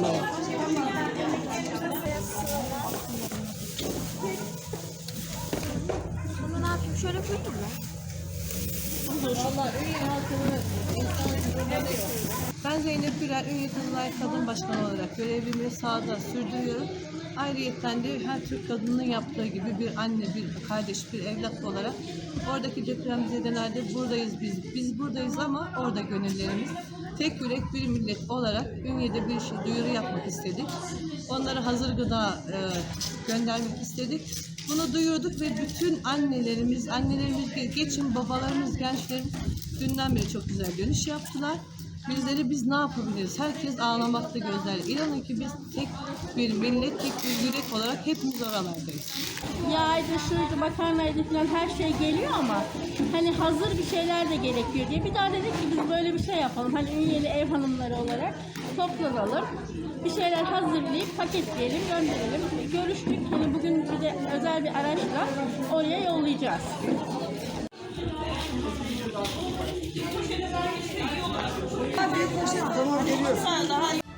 Tamam. Bunu ne yapayım? Şöyle koyayım mı? Vallahi iyi halkını Zeynep Gürer, Ünye Kadınlar Kadın Başkanı olarak görevimi sahada sürdürüyorum. Ayrıyeten de her Türk kadının yaptığı gibi bir anne, bir kardeş, bir evlat olarak oradaki depremzedelerde buradayız biz. Biz buradayız ama orada gönüllerimiz. Tek yürek bir millet olarak Ünye'de bir şey duyuru yapmak istedik. Onlara hazır gıda e, göndermek istedik. Bunu duyurduk ve bütün annelerimiz, annelerimiz geçin, babalarımız, gençlerimiz dünden beri çok güzel dönüş yaptılar. Bizleri biz ne yapabiliriz? Herkes ağlamakta gözler. İnanın ki biz tek bir millet, tek bir yürek olarak hepimiz oralardayız. Yağydı, şuydu, makarnaydı falan her şey geliyor ama hani hazır bir şeyler de gerekiyor diye. Bir daha dedik ki biz böyle bir şey yapalım. Hani Ünyeli ev hanımları olarak toplanalım. Bir şeyler hazırlayıp paketleyelim, gönderelim. Görüştük. Hani bugün bir de özel bir araçla oraya yollayacağız. 就是合同的。